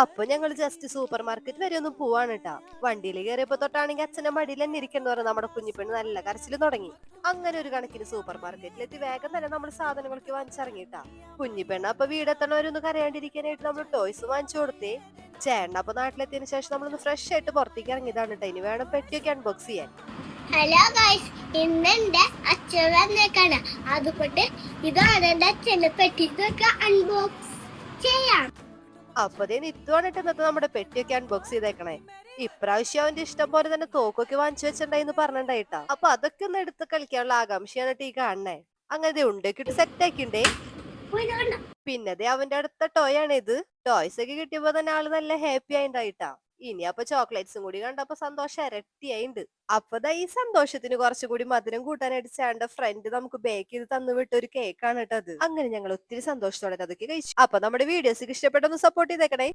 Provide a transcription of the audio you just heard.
അപ്പൊ ഞങ്ങൾ just super market വരെ ഒന്ന് പോവാണ് കേട്ടാ വണ്ടിയിൽ കയറിയപ്പോ തൊട്ടാണെങ്കിൽ അച്ഛനും മടിയിൽ തന്നെ ഇരിക്കുന്നു പറഞ്ഞ നമ്മുടെ കുഞ്ഞിപ്പെണ്ണ് നല്ല കരച്ചിൽ തുടങ്ങി. അങ്ങനെ ഒരു കണക്കിന് സൂപ്പർ മാർക്കറ്റിലെത്തി വേഗം തന്നെ നമ്മൾ സാധനങ്ങളൊക്കെ വാങ്ങിച്ചിറങ്ങിട്ടാ കുഞ്ഞിപ്പെണ്ണ അപ്പൊ വീടെത്തണവരൊന്ന് കരയാണ്ടിരിക്കാനായിട്ട് നമ്മൾ ടോയ്സ് വാങ്ങിച്ചു കൊടുത്തേ. ചേട്ടൻ അപ്പൊ നാട്ടിലെത്തിയതിനു ശേഷം നമ്മളൊന്ന് ഫ്രഷ് ആയിട്ട് പുറത്തേക്ക് ഇറങ്ങിയതാണ് കേട്ടോ ഇനി വേണം പെട്ടിയൊക്കെ അൺബോക്സ് ചെയ്യാൻ. ഹലോ ഗൈസ് ഇന്ന് എന്റെ അച്ഛൻ വന്നേക്കാണ്. അതുകൊണ്ട് ഇതാണ് എന്റെ അച്ഛന്റെ പെട്ടി ഇതൊക്കെ അൺബോക്സ് അപ്പതേ നിത്തുവാണ് കേട്ടോ ഇന്നത്തെ നമ്മുടെ പെട്ടിയൊക്കെ അൺബോക്സ് ചെയ്തേക്കണേ. ഇപ്രാവശ്യം അവന്റെ ഇഷ്ടം പോലെ തന്നെ തോക്കൊക്കെ വാങ്ങിച്ചു വെച്ചിട്ടുണ്ടായിന്ന് പറഞ്ഞിട്ടുണ്ടായിട്ടാ അപ്പൊ അതൊക്കെ ഒന്ന് എടുത്ത് കളിക്കാനുള്ള ആകാംക്ഷയാണ് ടീ കാണണേ. അങ്ങനെ ഉണ്ടേക്കിട്ട് സെറ്റ് ആക്കിണ്ടേ പോയിട്ടുണ്ട്. പിന്നെ ദേ അവന്റെ അടുത്ത ടോയ് ആണ് ഇത്. ടോയ്സ് ഒക്കെ കിട്ടിയപ്പോ തന്നെ ആൾ നല്ല ഹാപ്പി ആയിണ്ടായിട്ടാ. ഇനി അപ്പൊ ചോക്ലേറ്റ്സും കൂടി കണ്ടപ്പോ സന്തോഷം ഇരട്ടിയായിണ്ട്. അപ്പൊ ദാ ഈ സന്തോഷത്തിന് കുറച്ചും കൂടി മധുരം കൂട്ടാനായിട്ട് ചേട്ടന്റെ ഫ്രണ്ട് നമുക്ക് ബേക്ക് ചെയ്ത് തന്നു വിട്ട ഒരു കേക്കാണ് കേട്ടത് അങ്ങനെ ഞങ്ങൾ ഒത്തിരി സന്തോഷത്തോടെ അതൊക്കെ കഴിച്ചു. അപ്പൊ നമ്മുടെ വീഡിയോസ് ഇഷ്ടപ്പെട്ടൊന്ന് സപ്പോർട്ട് ചെയ്തേക്കണേ.